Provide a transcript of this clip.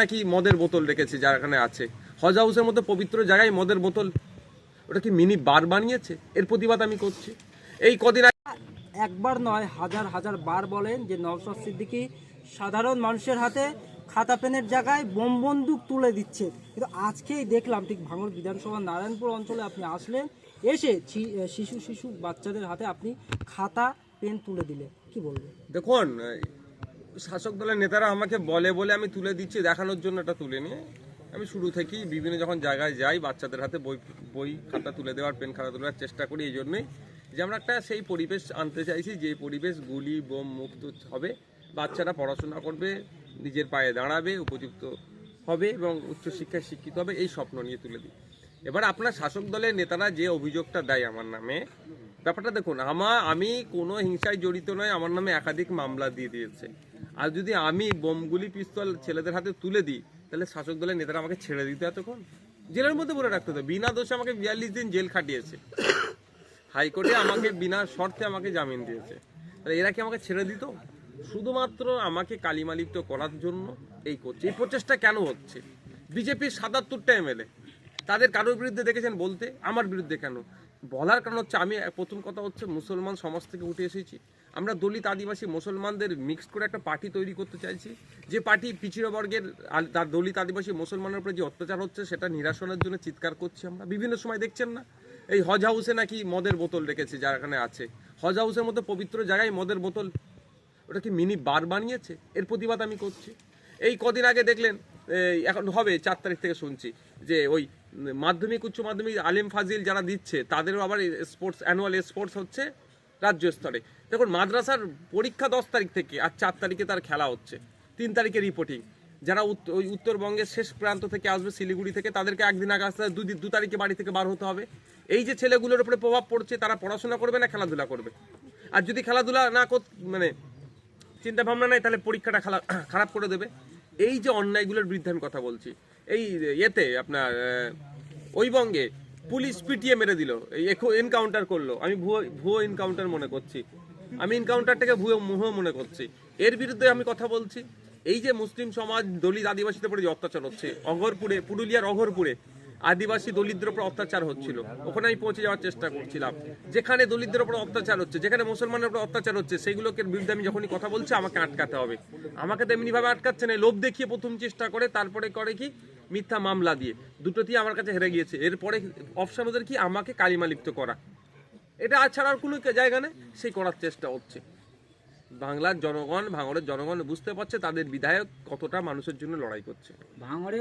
নাকি মদের বোতল রেখেছে যার এখানে আছে। হজ হাউসের মতো পবিত্র জায়গায় মদের বোতল। ওটা কি মিনি বার বানিয়েছে? এর প্রতিবাদ আমি করছি। এই কদিন একবার নয় হাজার হাজার বার বলেন যে নওশাদ সিদ্দিকী সাধারণ মানুষের হাতে খাতা পেনের জায়গায় বোম বন্দুক তুলে দিচ্ছে। কিন্তু আজকেই দেখলাম ঠিক ভাঙড় বিধানসভা নারায়ণপুর অঞ্চলে আপনি আসলেন এসে শিশু শিশু বাচ্চাদের হাতে আপনি খাতা পেন তুলে দিলে কি বলবেন? দেখুন শাসক দলের নেতারা আমাকে বলে বলে আমি তুলে দিচ্ছি, দেখানোর জন্য এটা তুলে নিয়ে আমি শুরু থেকেই বিভিন্ন যখন জায়গায় যাই, বাচ্চাদের হাতে বই বই খাতা তুলে দেওয়ার, পেন খাতা তুলে দেওয়ার চেষ্টা করি এই জন্যই যে আমরা একটা সেই পরিবেশ আনতে চাইছি, যে পরিবেশ গুলি বোম মুক্ত হবে, বাচ্চারা পড়াশোনা করবে, নিজের পায়ে দাঁড়াবে, উপযুক্ত হবে এবং উচ্চশিক্ষায় শিক্ষিত হবে, এই স্বপ্ন নিয়ে তুলে দিই। এবার আপনার শাসক দলের নেতারা যে অভিযোগটা দেয় আমার নামে, ব্যাপারটা দেখুন, আমা, আমি কোনো হিংসায় জড়িত নয়, আমার নামে একাধিক মামলা দিয়ে দিয়েছে। আর যদি আমি বোমগুলি, পিস্তল ছেলেদের হাতে তুলে দিই, তাহলে শাসক দলের নেতারা আমাকে ছেড়ে দিতে এতক্ষণ? জেলের মধ্যে বলে রাখতে হতো বিনা দোষে আমাকে বিয়াল্লিশ দিন জেল খাটিয়েছে। হাইকোর্টে আমাকে বিনা শর্তে আমাকে জামিন দিয়েছে। তাহলে এরা কি আমাকে ছেড়ে দিত? শুধুমাত্র আমাকে কালিমালিপ্ত করার জন্য এই করছে। এই প্রচেষ্টা কেন হচ্ছে? বিজেপির সাতাত্তরটা এমএলএ। তাদের কারোর বিরুদ্ধে দেখেছেন বলতে? আমার বিরুদ্ধে কেন? বলার কারণ হচ্ছে আমি, প্রথম কথা হচ্ছে মুসলমান সমাজ থেকে উঠে এসেছি। আমরা দলিত আদিবাসী মুসলমানদের মিক্সড করে একটা পার্টি তৈরি করতে চাইছি। যে পার্টি পিছিয়ে বর্গের তার দলিত আদিবাসী মুসলমানের উপরে যে অত্যাচার হচ্ছে, সেটা নিরাসনের জন্য চিৎকার করছি আমরা। বিভিন্ন সময় দেখছেন না? এই হজ হাউসে নাকি মদের বোতল রেখেছে যার এখানে আছে। হজ হাউসের মতো পবিত্র জায়গায় মদের বোতল, ওটা কি মিনি বার বানিয়েছে? এর প্রতিবাদ আমি করছি। এই কদিন আগে দেখলেন এখন হবে চার তারিখ থেকে শুনছি যে ওই মাধ্যমিক উচ্চ মাধ্যমিক আলিম ফাজিল যারা দিচ্ছে তাদেরও আবার স্পোর্টস অ্যানুয়াল স্পোর্টস হচ্ছে রাজ্য স্তরে। দেখুন মাদ্রাসার পরীক্ষা দশ তারিখ থেকে আর চার তারিখে তার খেলা হচ্ছে। তিন তারিখে রিপোর্টিং যারা ওই উত্তরবঙ্গের শেষ প্রান্ত থেকে আসবে শিলিগুড়ি থেকে তাদেরকে একদিন আগে আসতে হবে, দু তারিখে বাড়ি থেকে বার হতে হবে। এই যে ছেলেগুলোর উপরে প্রভাব পড়ছে তারা পড়াশোনা করবে না খেলাধুলা করবে? আর যদি খেলাধুলা না কর মানে চিন্তা ভাবনা নাই তাহলে পরীক্ষাটা খারাপ করে দেবে। এই যে অন্যায়গুলোর বিরুদ্ধে আমি কথা বলছি, এই ইয়েতে আপনার ওই বঙ্গে পুলিশ পিটিয়ে মেরে দিল এনকাউন্টার করল। আমি ভুয়ো ভুয়ো এনকাউন্টার মনে করছি। আমি এনকাউন্টারটাকে ভুয়ো মুহ মনে করছি। এর বিরুদ্ধে আমি কথা বলছি। এই যে মুসলিম সমাজ, দলিত, আদিবাসীদের উপরে যে অত্যাচার হচ্ছে, অঘরপুরে, পুরুলিয়ার অঘরপুরে আদিবাসী দলিতদের উপর অত্যাচার হচ্ছিল। ওখানে আমি পৌঁছে যাওয়ার চেষ্টা করছিলাম। যেখানে দলিতদের উপর অত্যাচার হচ্ছে, যেখানে মুসলমানের উপর অত্যাচার হচ্ছে সেগুলোকে বিরুদ্ধে আমি যখনই কথা বলছি, আমাকে আটকাতে হবে। আমাকে তো এমনিভাবে আটকাচ্ছে না, লোভ দেখিয়ে প্রথম চেষ্টা করে, তারপরে করে কি? মিথ্যা মামলা দিয়ে। দুটোতেই আমার কাছে হেরে গিয়েছে। এরপরে অপশন ওদের কি? আমাকে কালিমালিপ্ত করা। এটা আর কোনো জায়গা নেই, সেই করার চেষ্টা হচ্ছে। বাংলার জনগণ, ভাঙড়ের জনগণ বুঝতে পারছে তাদের বিধায়ক কতটা মানুষের জন্য লড়াই করছে। ভাঙড়ে